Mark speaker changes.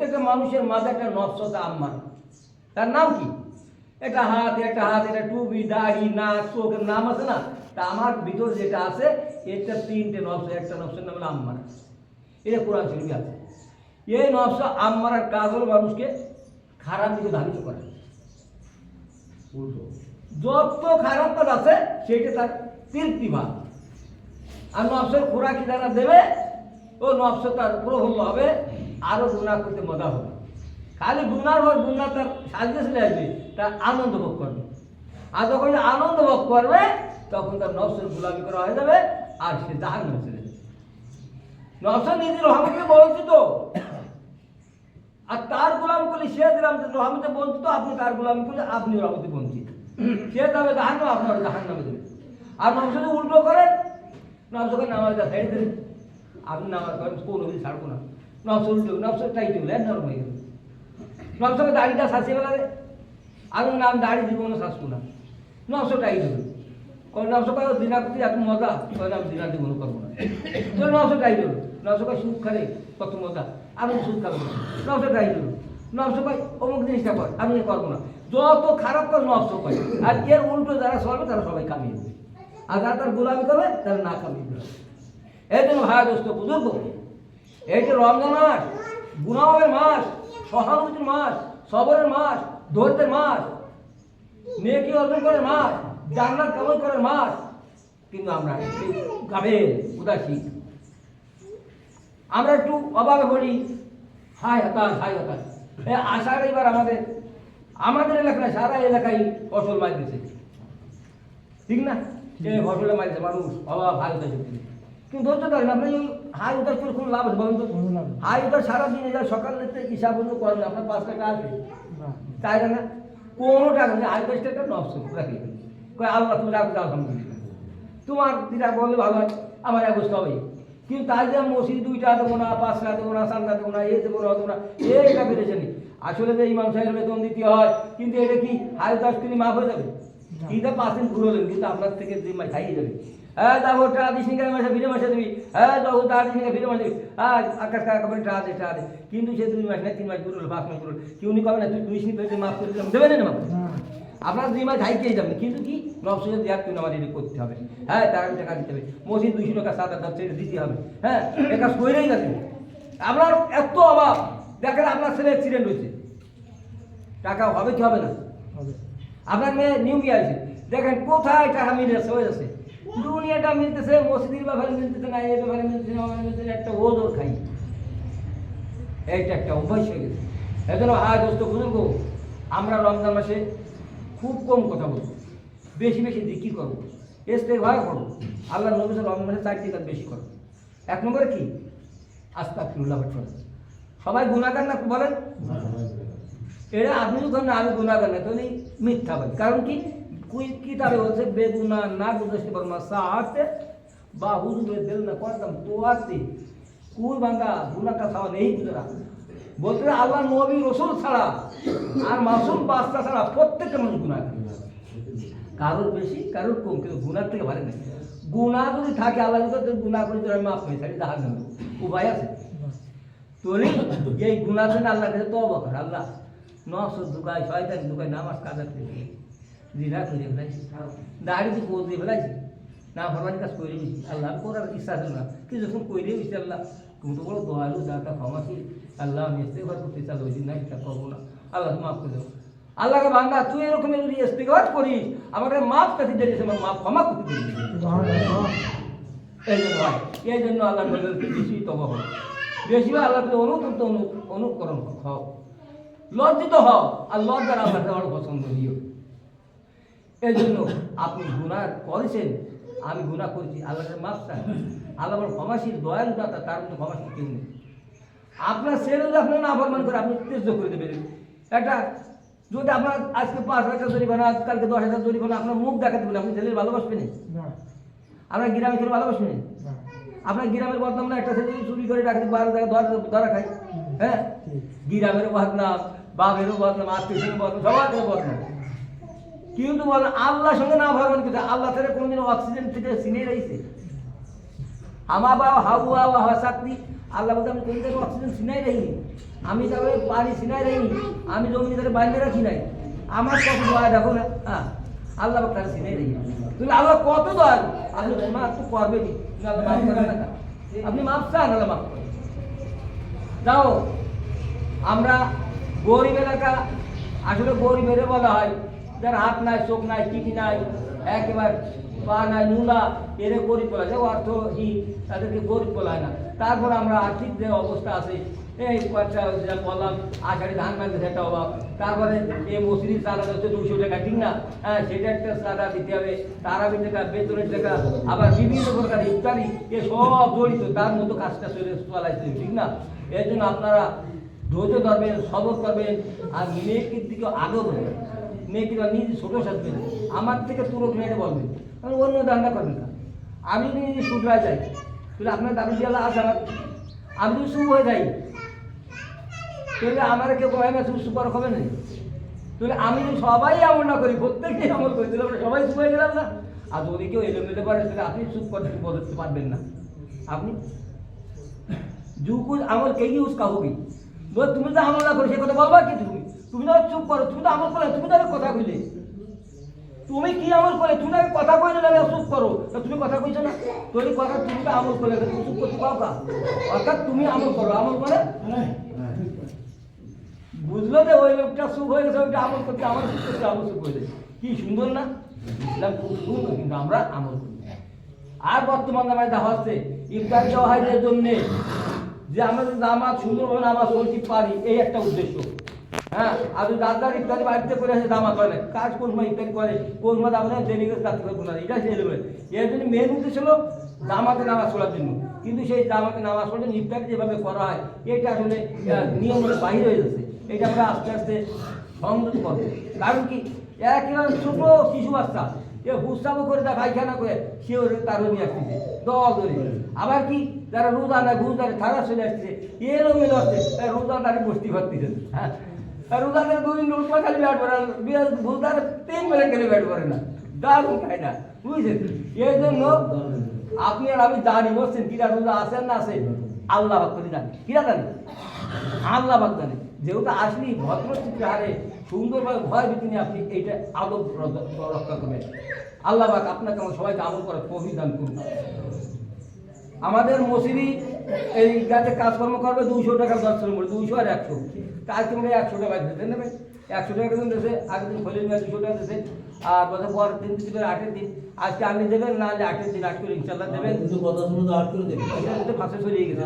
Speaker 1: প্রত্যেকটা মানুষের মাঝে একটা নফসতা আম্মার। তার নাম কি? একটা হাত একটা হাত, এটা টুপি, দাড়ি, নাক চোখের নাম আছে না? তা আমার ভিতর যেটা আছে, এটা তিনটে নফস একটা নফসের নাম হলো আম্মার। এটা কোরআন শরীফে আছে। এই নফস আম্মার কাজ হলো মানুষকে খারাপ দিকে ধাবিত করে। যত খারাপ কাজ আছে, সেইটা তার তৃপ্তি ভাব আর নফসের খোরাকি যারা দেবে, ও নফস তার প্রফুল্ল হবে। আরও গুণা করতে মজা হবে। খালি গুনার পর গুণা তার সাজিয়ে চলে আসবে তার আনন্দ ভোগ করবে। আর যখন আনন্দ ভোগ করবে, তখন তার নফসের গোলামি করা হয়ে যাবে, আর সে জাহান নামে চলে যাবে। নফস নিজের রহমতকে বঞ্চিত। আর তার গোলাম করলে সে রহমতে বঞ্চিত, আপনি তার গোলামি করলে আপনি রহমতে বঞ্চিত। সে যাবে জাহান নামে আপনার জাহান নামে দেবে আর নফস উল্টো করেন নফসকে নামাজ আপনি নামাজ করেন, কোনো দিন ছাড়বো না। নফস উল্টো নফস টাইট হলে নরম হয়ে গেল নফসকে দাড়িটা শাসিয়ে ফেলাবে আমি নাম দাড়ি দিব না, শাসবো না। নফস টাইট হবে কোন নফস কয় দিনা করতে এত মজা। কয় আমি দিনা জীবন করব না। তো নফস টাইট হবে নফস কয় সুখ খালে কত মজা। আমি সুখ খাব না। নফস টাইট হবে নফস কয়, অমুক জিনিসটা কর, আমি করব না। যত খারাপ কাজ নফস কয়। আর এর উল্টো যারা চলবে তারা সবাই কামিয়ে দেবে। আর যারা তার গোলামি করবে, তারা না কামিয়ে দেবে। এই জন্য ভাই, দোস্ত, বুজুর্গ এই যে রমজান মাস গুণামের মাস, সহানুভূতির মাস, সবরের মাস, ধৈর্যের মাস, নেকি অর্জন করার মাস, জান্নাত কামাই করার মাস, কিন্তু আমরা গাবেল উদাসী। আমরা একটু অবাক বলি হায় হতাশ হায় হতাশ। আশার এবার আমাদের আমাদের এলাকায়, সারা এলাকায় ফসল মার দিছে। ঠিক না? ফসলে মারছে মানুষ অভাব হাই উদাস কিন্তু ধৈর্য ধরেন আপনি হাই উদাস করে কোনো লাভ আছে বলুন তো
Speaker 2: কোনো।
Speaker 1: হাই উদাস সারাদিন এটা সকাল হিসাব বন্ধু করেন আপনার পাঁচ টাকা আসবে তাই না? কোনো টাকা নেই, হাই উদাস টাকা নষ্ট রাখি কয়, আল্লাহ তুমি রাখবে আলহামদুলিল্লাহ তোমার যেটা বললে ভালো হয়, আমার অবস্থা হবে। কিন্তু তাই যে মসজিদ দুইটা দেবো না, পাঁচটা দেবো না সাতটা দেবো না, এ দেবো না দেবো না এইটা বেড়েছে নি। আসলে যে ইমাম সাহেবের বেতন দিতে হয়, কিন্তু এটা কি হাই দশ তিনি মাফ হয়ে যাবে? কিন্তু পাঁচ দিন ঘুরলেন কিন্তু আপনার থেকে যে খাইয়ে যাবে। হ্যাঁ যাব টাকা দিস মাসে ফিরে মাসে দিবি হ্যাঁ যাব দিস মাসে দিবি হ্যাঁ আকাশ কাকা কবে টাকা দে টাকা দে। কিন্তু সে দুই মাস না তিন মাস ঘুরল পাঁচ মাস ঘুরল কি উনি কবে না তুই দুই সিনি পেটে মাফ করে দিলাম। দেবে না মাফ? আপনার দুই মাস হাইকেই যাবেন। কিন্তু কি? নবসে দেওয়ার আমার এটা করতে হবে। হ্যাঁ তার আগে টাকা দিতে হবে। মসজিদ দুইশো টাকা সাত হাজার দিতে হবে। হ্যাঁ এ কাজ করেই যাবেন আপনার এত অভাব। দেখেন আপনার ছেলে অ্যাক্সিডেন্ট হয়েছে। টাকা হবে কি হবে না? আপনার মেয়ে নিউ বিয়ে আছে দেখেন কোথায় টাকা মিলেছে হয়ে যাচ্ছে দুনিয়াটা মিলতেছে মসজিদের ব্যাপারে মিলতেছে না এই ব্যাপারে মিলতেছে না ওখানে মিলতেছে একটা ওজোর খাই এইটা একটা অভ্যাস হয়ে গেছে। এই জন্য হায় দোস্ত বুজুর্গ আমরা রমজান মাসে খুব কম কথা বলব। বেশি বেশি দিকি করব। এসতে ভাগ করব। আল্লাহ নবী সাল রমজান মাসে চারটি কাজ বেশি করব এক নম্বরে কি? আস্তা ফিরুল্লাহ ভট্ট সবাই গুণাগার না বলেন? এটা আপনি যখন না আমি গুণাগার না তাহলে মিথ্যাবাদী। কারণ কি? কুই কিতাবে বলছে? বেগুনা না বুঝতে পারব না সাহাতে বা হুজুরে দিল না তো আসতে কুই বাঙ্গা গুনাটা খাওয়া নেই গুজরা বলতে আল্লাহ নবী, রসুল ছাড়া আর মাসুম বাস্তা ছাড়া প্রত্যেকটা মানুষ গুণাগার কারোর বেশি, কারোর কম, কিন্তু গুণার থেকে ভালো নেই। গুণা যদি থাকে আল্লাহ গুণা করে তোর মাফ হয়ে থাকে তাহার জন্য উপায় আছে? তোরে এই গুণার জন্য আল্লাহ কাছে তবা কর, আল্লাহ নশো দুকায় শয়তান দুকায় নামাজ কাজার জিরা করে ফেলাইছি দাড়িতে কোচ দিয়ে ফেলাইছি না ফরমানি কাজ করে দিয়েছি আল্লাহ করার ইচ্ছা ছিল না। কিন্তু যখন করে দিয়েছি আল্লাহ, তুমি তো বড় দয়ালু যাটা ক্ষমাশীল আল্লাহ, আমি ইস্তেফার করতে চাল ওই না এটা করব না। আল্লাহ, মাফ করে দেবো আল্লাহকে বান্দা, তুই এরকম যদি ইস্তেফার করিস, আমাকে মাফ কাছে দিয়েছে, আমার মাফ ক্ষমা করতে দিয়েছে। এই জন্য এই জন্য আল্লাহ বেশি তবা হয় বেশি আল্লাহকে অনুতপ্ত অনু অনুকরণ হও। লজ্জিত হও, আর লজ্জার আল্লাহকে পছন্দ দিও এই জন্য আপনি গুণা করেছেন আমি গুণা করেছি। আল্লাহকে মাফ চাই আল্লাহ বড় ক্ষমাশীল দয়ালু দাতা তার মধ্যে ক্ষমাশীল কেউ নেই। আপনার ছেলে যদি আপনার না অপমান করে আপনি তেজ করে দেবেন। একটা যদি আপনার আজকে পাঁচ হাজার জরিমানা কালকে দশ হাজার জরিমানা আপনার মুখ দেখাতে বলে আপনি ছেলের ভালোবাসবেন আপনার গ্রামে ছেলে ভালোবাসবেন আপনার গ্রামের বদনাম না একটা ছেলে চুরি করে ডাকতে বারো টাকা ধরা ধরা খায়। হ্যাঁ? গ্রামেরও বদনাম বাপেরও বদনাম আত্মীয় বদনাম সবার বদনাম। কিন্তু বলে আল্লাহর সঙ্গে না ভগবান কিন্তু আল্লাহ তারা কোনোদিন অক্সিজেন থেকে চিনে রয়েছে বাবা হাউ হাওয়া হাওয়া চাকরি আল্লাহ বলতে আমি কোন থেকে অক্সিজেন সিনাই রাখিনি আমি তাহলে পানি সিনাই রাখিনি আমি জমি থেকে বাইরে রাখি নাই। আমার কত দোয়া দেখো না। হ্যাঁ আল্লাহ তার সিনাই রাখি তুমি আল্লাহ কত দোয়া আপনি একটু করবে না আপনি মাফ চান, আল্লাহ মাফ। যাও, আমরা গরিব এলাকা আসলে গরিবের বলা হয় যার হাত নাই, চোখ নাই কিডনি নাই, একেবারে পা নাই নুলা এরে গরিব বলা যায় অর্থহীন তাদেরকে গরিব বলা হয় না। তারপর আমরা আর্থিক যে অবস্থা আছে, এই কয়েকটা যা বললাম, আষাঢ়ি ধান বাঁধতে সেটা অভাব, তারপরে এই মসুরি চালা হচ্ছে দুশো টাকা, ঠিক না? হ্যাঁ সেটা একটা চাঁদা দিতে হবে তারাবি টাকা, বেতনের টাকা, আবার বিভিন্ন প্রকার ইত্যাদি, এ সব জড়িত, তার মতো কাজটা চলে চলাইছে, ঠিক না? এর জন্য আপনারা ধৈর্য ধরবেন, সবর করবেন, আর মেয়েটির দিকে আদর মেয়েগুলো নিজে ছোটো সাজবে না। আমার থেকে তুরক মেয়েরে বলবে। আমি অন্য দান্ডা করবে না। আমি যদি শুধরা যাই, তাহলে আপনার দাবি দিয়ে আস আমার। আমি যদি শুভ হয়ে যাই, তাহলে আমার কেউ কমে না শুধু সুপার হবে না। তাহলে আমি যদি সবাই আমল না করি, প্রত্যেকেই আমল করি তাহলে আমরা সবাই শুভ হয়ে গেলাম না। আর যদি কেউ এলোমেলো পারে তাহলে আপনি চুপ করতে বদলতে পারবেন না। আপনি যুগ আমল কে? ইউজ কাহবি তুমি তো আমল না করি, সে কথা বলবা কি তুমি? তুমি তো চুপ করো তুমি তো আমল করলে তুমি তো আগে কথা কইলে। তুমি কি আমল করে তুমি আগে কথা কইলে না চুপ করো? তা তুমি কথা কইছো না? তোর কথা তুমি তো আমল করলে তুমি চুপ করতে কা? অর্থাৎ তুমি আমল করো আমল করে বুঝলো যে ওই লোকটা চুপ হয়ে গেছে ওইটা আমল করতে আমার চুপ করতে আমল চুপ হয়ে কি সুন্দর না? খুব সুন্দর কিন্তু আমরা আমল করি। আর বর্তমান জামায় দেখা হচ্ছে ইফতার দেওয়া হয় এর জন্যে যে আমরা নামাজ সুন্দরভাবে নামাজ পড়তে পারি এই একটা উদ্দেশ্য। হ্যাঁ আর যদি দাদার ইফতারি বাড়িতে করে দামা কাজ কোন করে? কোন মেন নামাজ জন্য। কিন্তু সেই জামাতে নামাজ পড়লে যেভাবে করা হয়, এটা আসলে নিয়মের বাহির হয়ে যাচ্ছে। এটা আমরা আস্তে আস্তে করব কারণ কি? একেবারে ছোট শিশু বাচ্চা, এ করে তা পায়খানা করে সে ওর তারও নিয়ে আসতেছে। দল ধরে আবার কি? যারা রোজা না গুজদারে থানা চলে আসতেছে এরও মেলে আসছে রোজাদারে বস্তি ভর্তিছে হ্যাঁ? রোজাদার দুদিন রোজা খালি ব্যাট করে গুজদার তিন বেলা গেলে ব্যাট করে না। দারুণ খায় না, বুঝছেন? এই জন্য আপনি আর আমি জানি বলছেন কিরা রোজা আছেন না আছে আল্লাহ ভক্ত জানি কিরা জানি? আল্লাহ বাদ জানে। যেহেতু আসলি ভদ্রচিত্র হারে সুন্দরভাবে ভয় ভীতি নিয়ে আপনি এইটা আদব রক্ষা করবেন। আল্লাহ বাক আপনাকে আমার সবাইকে আমল করার অভিধান করুন। আমাদের মসিদি এই গাছে কাজকর্ম করবে দুশো টাকা দশ নম্বর দুশো আর একশো। কাজ তোমরা একশো টাকা দিতে নেবে একশো টাকা দিন দেশে আগের দিন খোলেন না দুশো টাকা দেশে আর বছর পরের দিন দিবেন আটের দিন। আজকে আপনি দেবেন না যে আটের দিন আট করে ইনশাল্লাহ দেবেন।
Speaker 2: কিন্তু কথা শুনে তো আট করে দেবেন
Speaker 1: পাশে ফাঁসে চলে গেছে